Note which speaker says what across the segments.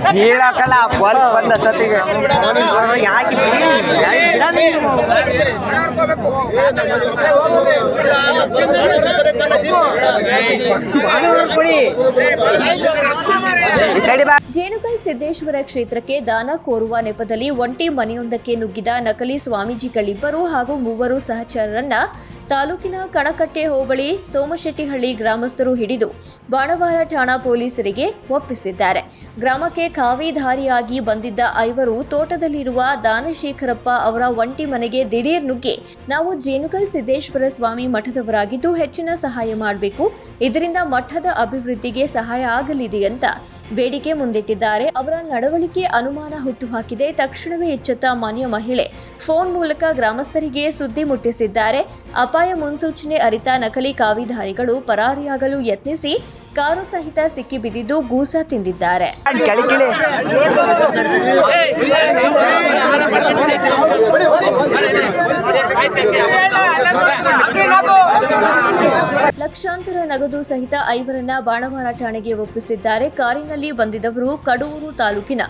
Speaker 1: ಹೇಳಕ್ಕಲ್ಲ police ಬಂದ ಅಷ್ಟೊತ್ತಿಗೆ ಯಾಕೆ ಈ ಸೈಡ್ ಬಾ
Speaker 2: ಜೇನುಗೈ ಸಿದ್ದೇಶ್ವರ ಕ್ಷೇತ್ರಕ್ಕೆ ದಾನ ಕೋರುವ ನೆಪದಲ್ಲಿ ಒಂಟಿ ಮನೆಯೊಂದಕ್ಕೆ ನುಗ್ಗಿದ ನಕಲಿ ಸ್ವಾಮೀಜಿಗಳಿಬ್ಬರು ಹಾಗೂ ಮೂವರು ಸಹಚರರನ್ನ ತಾಲೂಕಿನ ಕಣಕಟ್ಟೆ ಹೋಬಳಿ ಸೋಮಶೆಟ್ಟಿಹಳ್ಳಿ ಗ್ರಾಮಸ್ಥರು ಹಿಡಿದು ಬಾಣವಾರ ಠಾಣಾ ಪೊಲೀಸರಿಗೆ ಒಪ್ಪಿಸಿದ್ದಾರೆ. ಗ್ರಾಮಕ್ಕೆ ಕಾವೇಧಾರಿಯಾಗಿ ಬಂದಿದ್ದ ಐವರು ತೋಟದಲ್ಲಿರುವ ದಾನಶೇಖರಪ್ಪ ಅವರ ಒಂಟಿ ಮನೆಗೆ ದಿಢೀರ್ ನುಗ್ಗಿ ನಾವು ಜೇನುಕಲ್ ಸಿದ್ದೇಶ್ವರ ಸ್ವಾಮಿ ಮಠದವರಾಗಿದ್ದು ಹೆಚ್ಚಿನ ಸಹಾಯ ಮಾಡಬೇಕು ಇದರಿಂದ ಮಠದ ಅಭಿವೃದ್ಧಿಗೆ ಸಹಾಯ ಆಗಲಿದೆ ಅಂತ ಬೇಡಿಕೆ ಮುಂದಿಟ್ಟಿದ್ದಾರೆ ಅವರ ನಡವಳಿಕೆ ಅನುಮಾನ ಹುಟ್ಟುಹಾಕಿದೆ ತಕ್ಷಣವೇ ಎಚ್ಚೆತ್ತ ಮಾನ್ಯ ಮಹಿಳೆ ಫೋನ್ ಮೂಲಕ ಗ್ರಾಮಸ್ಥರಿಗೆ ಸುದ್ದಿ ಮುಟ್ಟಿಸಿದ್ದಾರೆ ಅಪಾಯ ಮುನ್ಸೂಚನೆ ಅರಿತ ನಕಲಿ ಕಾವಿಧಾರಿಗಳು ಪರಾರಿಯಾಗಲು ಯತ್ನಿಸಿ ಕಾರು ಸಹಿತ ಸಿಕ್ಕಿಬಿದ್ದಿದ್ದು ಗೂಸ ತಿಂದಿದ್ದಾರೆ ಲಕ್ಷಾಂತರ ನಗದು ಸಹಿತ ಐವರನ್ನ ಬಾಣವಾರ ಠಾಣೆಗೆ ಒಪ್ಪಿಸಿದ್ದಾರೆ. ಕಾರಿನಲ್ಲಿ ಬಂದಿದವರು ಕಡೂರು ತಾಲೂಕಿನ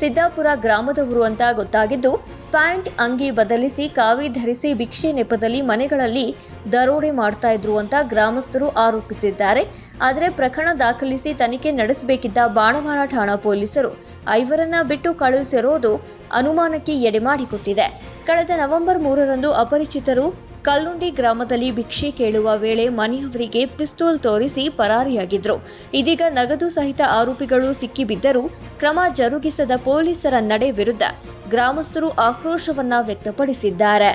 Speaker 2: ಸಿದ್ದಾಪುರ ಗ್ರಾಮದವರು ಅಂತ ಗೊತ್ತಾಗಿದ್ದು ಪ್ಯಾಂಟ್ ಅಂಗಿ ಬದಲಿಸಿ ಕಾವಿ ಧರಿಸಿ ಭಿಕ್ಷೆ ನೆಪದಲ್ಲಿ ಮನೆಗಳಲ್ಲಿ ದರೋಡೆ ಮಾಡ್ತಾ ಇದ್ರು ಅಂತ ಗ್ರಾಮಸ್ಥರು ಆರೋಪಿಸಿದ್ದಾರೆ. ಆದರೆ ಪ್ರಕರಣ ದಾಖಲಿಸಿ ತನಿಖೆ ನಡೆಸಬೇಕಿದ್ದ ಬಾಣವಾರ ಠಾಣಾ ಪೊಲೀಸರು ಐವರನ್ನ ಬಿಟ್ಟು ಕಳುಹಿಸಿರೋದು ಅನುಮಾನಕ್ಕೆ ಎಡೆ ಮಾಡಿಕೊಟ್ಟಿದೆ. ಕಳೆದ ನವೆಂಬರ್ ಮೂರರಂದು ಅಪರಿಚಿತರು ಕಲ್ಲುಂಡಿ ಗ್ರಾಮದಲ್ಲಿ ಭಿಕ್ಷೆ ಕೇಳುವ ವೇಳೆ ಮನೆಯವರಿಗೆ ಪಿಸ್ತೂಲ್ ತೋರಿಸಿ ಪರಾರಿಯಾಗಿದ್ರು. ಇದೀಗ ನಗದು ಸಹಿತ ಆರೋಪಿಗಳು ಸಿಕ್ಕಿಬಿದ್ದರೂ ಕ್ರಮ ಜರುಗಿಸದ ಪೊಲೀಸರ ನಡೆ ವಿರುದ್ಧ ಗ್ರಾಮಸ್ಥರು ಆಕ್ರೋಶವನ್ನ ವ್ಯಕ್ತಪಡಿಸಿದ್ದಾರೆ.